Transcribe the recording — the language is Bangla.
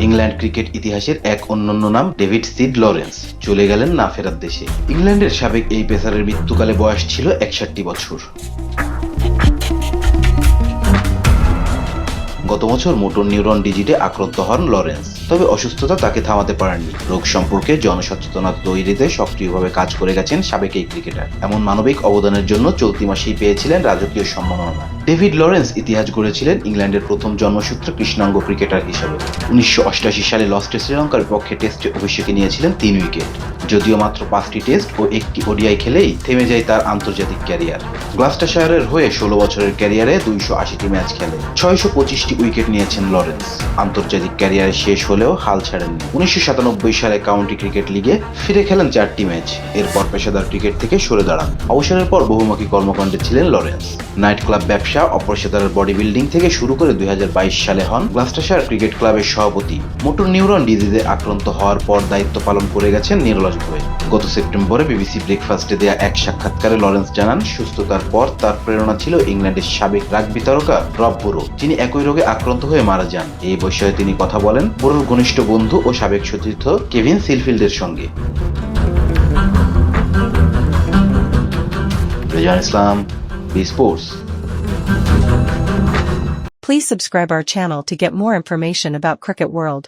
ইংল্যান্ড ক্রিকেট ইতিহাসের এক অনন্য নাম, ডেভিড সিড লরেন্স। চলে গেলেন না ফেরার দেশে। ইংল্যান্ডের সাবেক এই পেসারের মৃত্যুকালে বয়স ছিল একষট্টি বছর। গত বছর মোটর নিউরন ডিজিটে আক্রান্ত হন লরেন্স। তবে অসুস্থতা তাকে থামাতে পারেননি। রোগ সম্পর্কে জনসচেতনতা তৈরিতে সক্রিয়ভাবে কাজ করে গেছেন সাবেক এই ক্রিকেটার। এমন মানবিক অবদানের জন্য চলতি মাসেই পেয়েছিলেন রাজকীয় সম্মাননা। ডেভিড লরেন্স ইতিহাস গড়েছিলেন ইংল্যান্ডের প্রথম জন্মসূত্র কৃষ্ণাঙ্গ ক্রিকেটার হিসেবে। উনিশশো সালে লস্টে শ্রীলঙ্কার পক্ষে টেস্টে অভিষেকে নিয়েছিলেন তিন উইকেট। যদিও মাত্র পাঁচটি টেস্ট ও একটি ওডিআই খেলেই থেমে যায় তার আন্তর্জাতিক ক্যারিয়ার। গ্লাস্টারশায়ারের হয়ে ষোলো বছরের ক্যারিয়ারে দুইশো আশিটি ম্যাচ খেলে। ছয়শো পঁচিশটি উইকেট নিয়েছেন লরেন্স। আন্তর্জাতিক ক্যারিয়ার শেষ হলেও হাল ছাড়েননি। উনিশশো সাতানব্বই সালে কাউন্টি ক্রিকেট লিগে ফিরে খেলেন চারটি ম্যাচ। এরপর পেশাদার ক্রিকেট থেকে সরে দাঁড়ান। অবসরের পর বহুমুখী কর্মকাণ্ডে ছিলেন লরেন্স। নাইট ক্লাব ব্যবসা অপেশাদার বডি বিল্ডিং থেকে শুরু করে দুই হাজার বাইশ সালে হন গ্লাস্টারশায়ার ক্রিকেট ক্লাবের সভাপতি। মোটর নিউরন ডিজিজে আক্রান্ত হওয়ার পর দায়িত্ব পালন করে গেছেন নিরলসভাবে গত সেপ্টেম্বরে বিবিসি ব্রেকফাস্টে দেয়া এক সাক্ষাৎকারে লরেন্স জানান, সুস্থতার পর তার প্রেরণা ছিল ইংল্যান্ডের সাবেক রাগবি তারকা রব বুরো, যিনি একই রোগে আক্রান্ত হয়ে মারা যান। এই বিষয়ে তিনি কথা বলেন বুরোর ঘনিষ্ঠ বন্ধু ও সাবেক সতীর্থ কেভিন সিলফিল্ডের সঙ্গে। Rezan Islam, B sports. Please subscribe our channel to get more information about Cricket World.